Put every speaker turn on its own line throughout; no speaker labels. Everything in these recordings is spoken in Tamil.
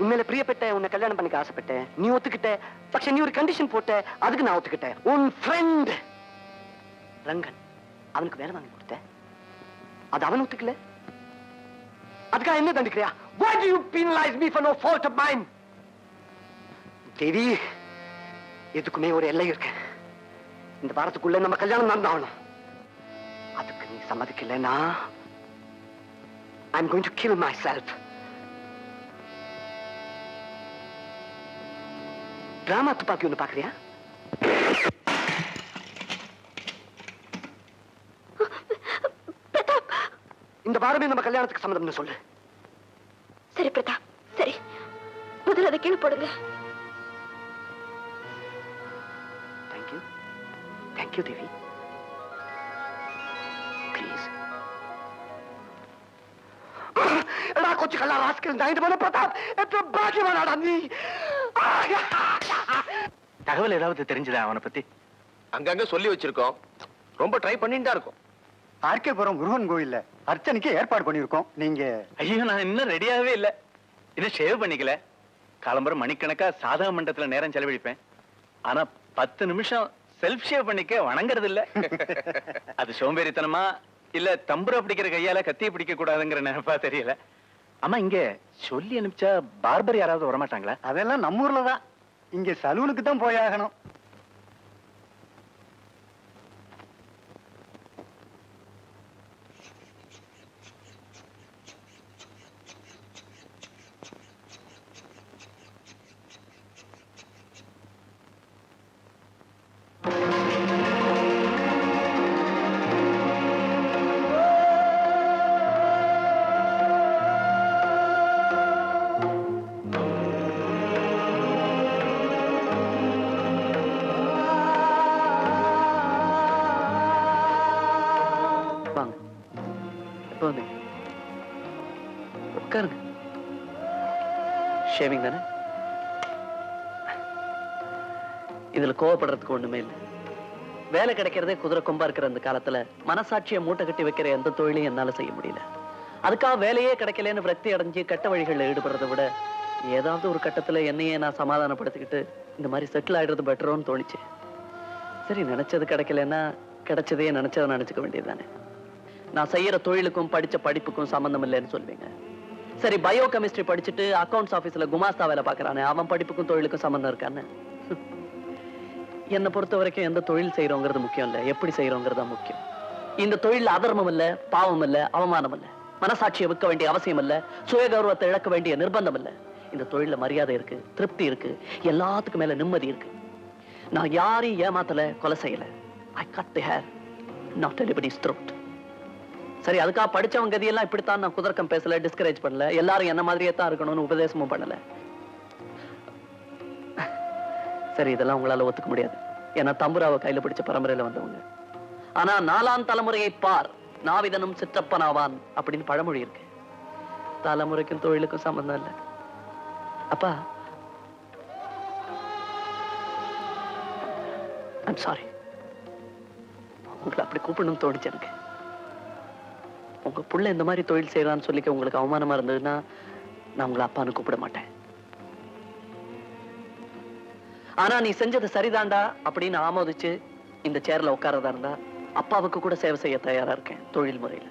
உண்மையில பிரியப்பட்ட உன்ன கல்யாணம் பண்ணிக்க ஆசைப்பட்டேன். நீ ஒத்துக்கிட்ட. பட்ச நீ ஒரு கண்டிஷன் போட்ட. அதுக்கு நான் ஒத்துக்கிட்டேன் உன் ஃப்ரெண்ட் ரங்கன் அவனுக்கு வேலை வாங்கி கொடுத்த. அது அவன் ஒத்துக்கல. அதுக்காக என்ன தண்டிக்கிறியா? தேவி எதுக்குமே ஒரு எல்லை இருக்கு. இந்த வாரத்துக்குள்ள நம்ம கல்யாணம் நடந்தாகணும் அதுக்கு நீ சம்மதிக்கலன்னா I'm going to kill myself. Drama துப்பாக்கி ஒன்று பார்க்குறியா இந்த வாரமே நம்ம கல்யாணத்துக்கு சம்மதம்னு சொல்லு
சரி பிரதாப் சரி முதல்ல அதை கீழே போடுங்க
thank you thank you Devi please கொச்சு கல்லா ராஸ்கில் நாயுடு போன பிரதாப் எத்தனை பாக்கியவானாடா நீ ஆ
தகவல் ஏதாவது தெரிஞ்சதா அவனை பத்தி?
அங்கங்க சொல்லி வச்சிருக்கோம். ரொம்ப ட்ரை பண்ணிட்டு தான் இருக்கோம்.
ஆர்கேபுரம் முருகன் கோயில்ல. அர்ச்சனைக்கு ஏற்பாடு பண்ணியிருக்கோம். நீங்க
ஐயோ நான் இன்னும் ரெடியாகவே இல்ல. இன்னும் ஷேவ் பண்ணிக்கல. காலம்பரம் மணிக்கணக்கா சாதக மண்டபத்துல நேரம் செலவழிப்பேன். ஆனா பத்து நிமிஷம் செல்ஃப் ஷேவ் பண்ணிக்க வணங்குறது இல்ல. அது சோம்பேறித்தனமா? இல்ல தம்புரை பிடிக்கிற கையால கத்திய பிடிக்க கூடாதுங்கிற நினைப்பா தெரியல. ஆமா இங்க சொல்லி அனுப்பிச்சா பார்பர் யாராவது வரமாட்டாங்களா?
அதெல்லாம் நம்ம ஊர்ல தான் இங்க சலூனுக்கு தான் போயாகணும்.
எப்போ வந்தீங்க உட்காருங்க. ஷேவிங் தானே? இதுல கோவப்படுறதுக்கு ஒண்ணுமே இல்லை. வேலை கிடைக்கிறதே குதிரை கொம்பா இருக்கிற அந்த காலத்துல மனசாட்சியை மூட்டை கட்டி வைக்கிற எந்த தொழிலையும் என்னால செய்ய முடியல. அதுக்காக வேலையே கிடைக்கலன்னு விரக்தி அடைஞ்சு கட்ட வழிகளில் ஈடுபடுறதை விட ஏதாவது ஒரு கட்டத்துல என்னையே நான் சமாதானப்படுத்திக்கிட்டு இந்த மாதிரி செட்டில் ஆயிடுறது பெட்டரோன்னு தோணுச்சு. சரி நினைச்சது கிடைக்கலன்னா கிடைச்சதையே நினைச்சதை நினைச்சுக்க வேண்டியதுதானே. நான் செய்யற தொழிலுக்கும் படிச்ச படிப்புக்கும் சம்பந்தம் இல்லைன்னு சொல்லுவீங்க. சரி பயோ கெமிஸ்ட்ரி படிச்சுட்டு அக்கௌண்ட்ஸ் ஆபீஸ்ல குமாஸ்தா வேலை பார்க்குறானே அவன் படிப்புக்கும் தொழிலுக்கும் சம்பந்தம் இருக்கான்னு? என்னை பொறுத்த வரைக்கும் எந்த தொழில் செய்கிறோங்கிறது முக்கியம் இல்ல. எப்படி செய்கிறோங்கிறது தான் முக்கியம். இந்த தொழில் அதர்மம் இல்ல பாவம் இல்ல அவமானம் இல்ல. மனசாட்சியை விற்க வேண்டிய அவசியம் இல்ல சுயகௌரவத்தை இழக்க வேண்டிய நிர்பந்தம் இல்ல. இந்த தொழில மரியாதை இருக்கு திருப்தி இருக்கு எல்லாத்துக்கும் மேல நிம்மதி இருக்கு. நான் யாரையும் ஏமாத்தல கொலை செய்யல. I cut the hair not elephantiasis throat சரி அதுக்காக படிச்சவங்க கதியெல்லாம் இப்படித்தான் நான் குதர்க்கம் பேசல டிஸ்கரேஜ் பண்ணல. எல்லாரும் என்ன மாதிரியே தான் இருக்கணும்னு உபதேசமும் பண்ணல. சரி இதெல்லாம் உங்களால ஒத்துக்க முடியாது. ஏன்னா தம்புராவை கையில பிடிச்ச பரம்பரையில வந்தவங்க. ஆனா நாலாம் தலைமுறையை பார் நாவிதனும் சிற்றப்பனாவான் அப்படின்னு பழமொழி இருக்கு. தலைமுறைக்கும் தொழிலுக்கும் சம்பந்தம் இல்லை. அப்பா ஐம் சாரி உங்களை அப்படி கூப்பிடணும்னு தோணுச்சு எனக்கு. உங்க புள்ள இந்த மாதிரி தொழில் செய்யறான்னு சொல்லிக்க உங்களுக்கு அவமானமா இருந்ததுன்னா நான் உங்களை அப்பான்னு கூப்பிட மாட்டேன். ஆனா நீ செஞ்சது சரிதான்டா அப்படின்னு ஆமோதிச்சு இந்த சேர்ல உட்காரதா இருந்தா அப்பாவுக்கு கூட சேவை செய்ய தயாரா இருக்கேன் தொழில் முறையில.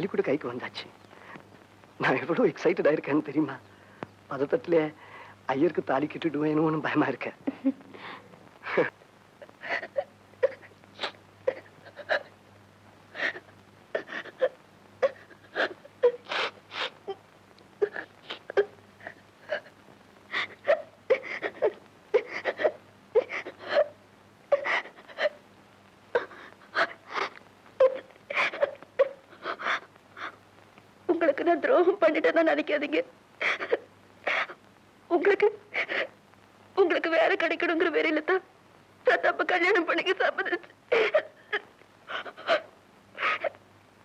தாலி கூட கைக்கு வந்தாச்சு. நான் எவ்வளோ எக்ஸைட்டடாக இருக்கேன்னு தெரியுமா? பதட்டத்துல ஐயருக்கு தாலி கட்டிடுவேணும்னு பயமா இருக்கேன்.
உங்களுக்கு நான் துரோகம் பண்ணிட்டேன்னு நினைக்காதீங்க. உங்களுக்கு உங்களுக்கு வேற கிடைக்கணுங்கிற வேறையில தான் பிரதாப்ப கல்யாணம் பண்ணிக்க சம்மதிச்சு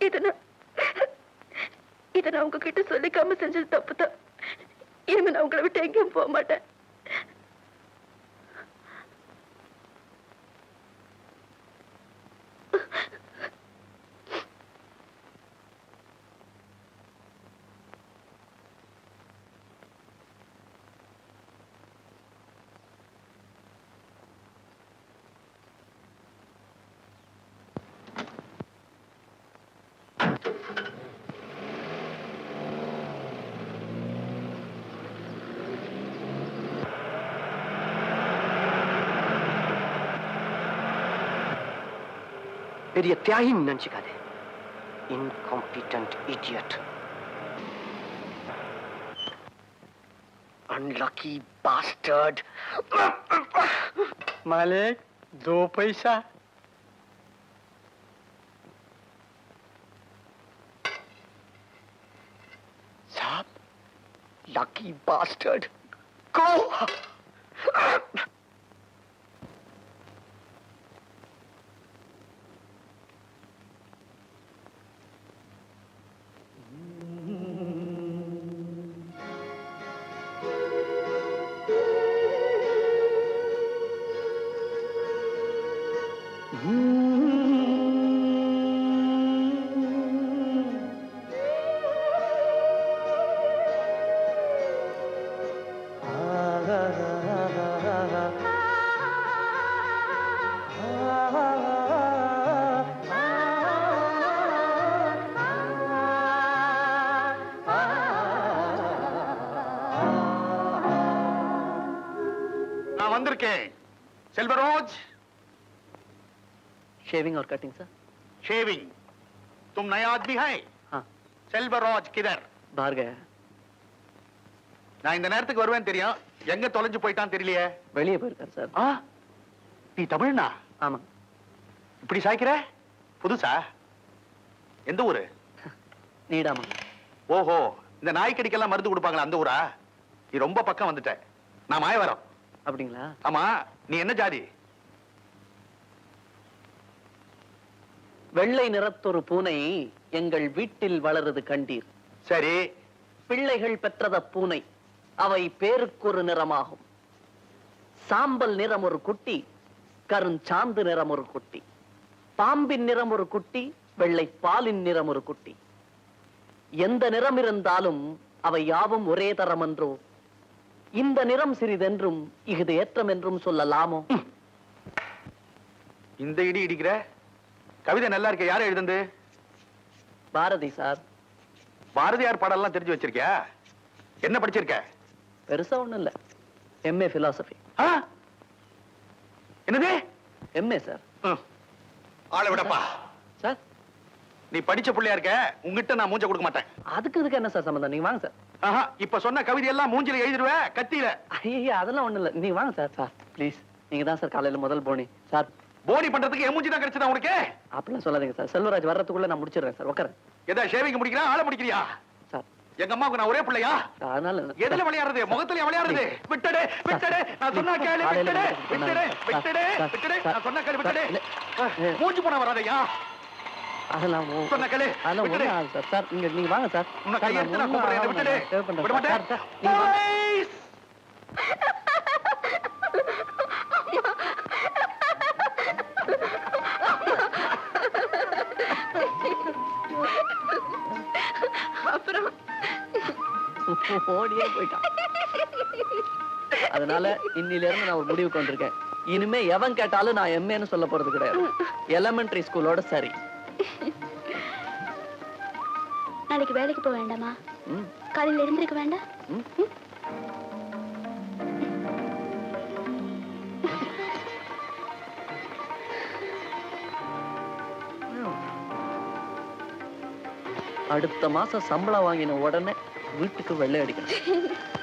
இத நான் இத நான் உங்ககிட்ட சொல்லிக்காம செஞ்சது தப்பு தான் இனிமே நான் உங்களை விட்டு எங்கேயும் போக மாட்டேன்.
Idiot, त्याही नंचिकादे incompetent idiot. Unlucky bastard.
मालिक दो पैसा
lucky bastard. Go
நான் வந்திருக்கேன் செல்வராஜ்
ஷேவிங் और कटिंग सर
शेविंग तुम नया आदमी है
हाँ
செல்வராஜ் கிதர்
बाहर गया है
நான் இந்த நேரத்துக்கு வருவேன் தெரியும் எங்க தொலைஞ்சு போயிட்டான் தெரியலையே?
வெளியே போயிருக்காரு சார்.
ஆ நீ தமிழ்னா?
ஆமா.
இப்படி சாய்க்கிற? புதுசா? எந்த ஊரு?
நீடாமா
ஓஹோ இந்த நாய்க்கடிக்கெல்லாம் மருந்து கொடுப்பாங்களா அந்த ஊரா? நீ ரொம்ப பக்கம் வந்துட்ட. நான் மாயவரம்.
அப்படிங்களா?
ஆமா நீ என்ன ஜாதி?
வெள்ளை நிறத்தொரு பூனை எங்கள் வீட்டில் வளருது கண்டீர்.
சரி.
பிள்ளைகள் பெற்றத பூனை. அவை பேருக்கொரு நிறமாகும். சாம்பல் நிறம் ஒரு குட்டி கருஞ்சாந்து நிறம் ஒரு குட்டி. பாம்பின் நிறம் ஒரு குட்டி வெள்ளை பாலின் நிறம் ஒரு குட்டி. எந்த நிறம் இருந்தாலும் அவை யாவும் ஒரே தரம் என்றோ இந்த நிறம் சிறிதென்றும் இஃது ஏற்றம் என்றும் சொல்லலாமோ?
இந்த இடி இடிக்கிற? கவிதை நல்லா இருக்க யாரும் எழுதுந்து
பாரதி சார்.
பாரதியார் பாடல்லாம் தெரிஞ்சு வச்சிருக்கியா? என்ன படிச்சிருக்க?
பெருசா ஒண்ணும் இல்ல. MA
philosophy? என்னது?
MA
sir. ஆளை விடப்பா.
சார்
நீ படிச்ச புள்ளையா இருக்க உங்ககிட்ட நான் மூஞ்ச கொடுக்க மாட்டேன்.
அதுக்கு இதுக்கு என்ன சார் சம்பந்தம்? நீங்க வாங்க சார்
ஆஹா, இப்ப சொன்ன கவிதை எல்லாம் மூஞ்சில எழுதிருவ கத்தியில.
ஐயா அதெல்லாம் ஒண்ணும் இல்ல. நீங்க வாங்க சார் சார் ப்ளீஸ் நீங்க தான் சார் காலையில முதல் போனி. சார்
போனி பண்றதுக்கு என் மூஞ்சி தான் கிடைச்சதா உனக்கு?
அப்படிலாம் சொல்லாதீங்க சார் செல்வராஜ் வர்றதுக்குள்ள நான் முடிச்சிடுறேன் சார் உட்காரேன்
எதா ஷேவிங் முடிக்கிறா ஆளை முடிக்கிறியா எங்க அம்மாவுக்கு நான் ஒரே பிள்ளையா?
அதனால
எதுல விளையாடுறது? முகத்துல விளையாடுறது? விட்டடு விட்டடு. நான் சொன்னா கேளு விட்டடு விட்டடு விட்டடு விட்டடு. நான் சொன்னா கேளு விட்டடு. மூஞ்சி போன வராதையா
அதெல்லாம்
சொன்ன கேளு,
அதெல்லாம் ஆகாது சார். சார் நீங்க நீங்க வாங்க சார்.
உன்னை கையெடுத்து நான் கூப்பிடுறேன் விட்டடு. விட. மாட்டேன்.
அப்புறம்
ஓடியே போயிட்டான். அதனால இன்னில இருந்து நான் ஒரு முடிவுக்கு வந்திருக்கேன். இனிமே எவன் கேட்டாலும் நான் எம்ஏன்னு சொல்ல போறது கிடையாது. எலமெண்டரி ஸ்கூலோட சரி.
நாளைக்கு வேலைக்கு போக வேண்டாமா? காலையில எழுந்திருக்க வேண்டாம்?
அடுத்த மாசம் சம்பளம் வாங்கின உடனே வீட்டுக்கு வெள்ளை அடிக்கணும்.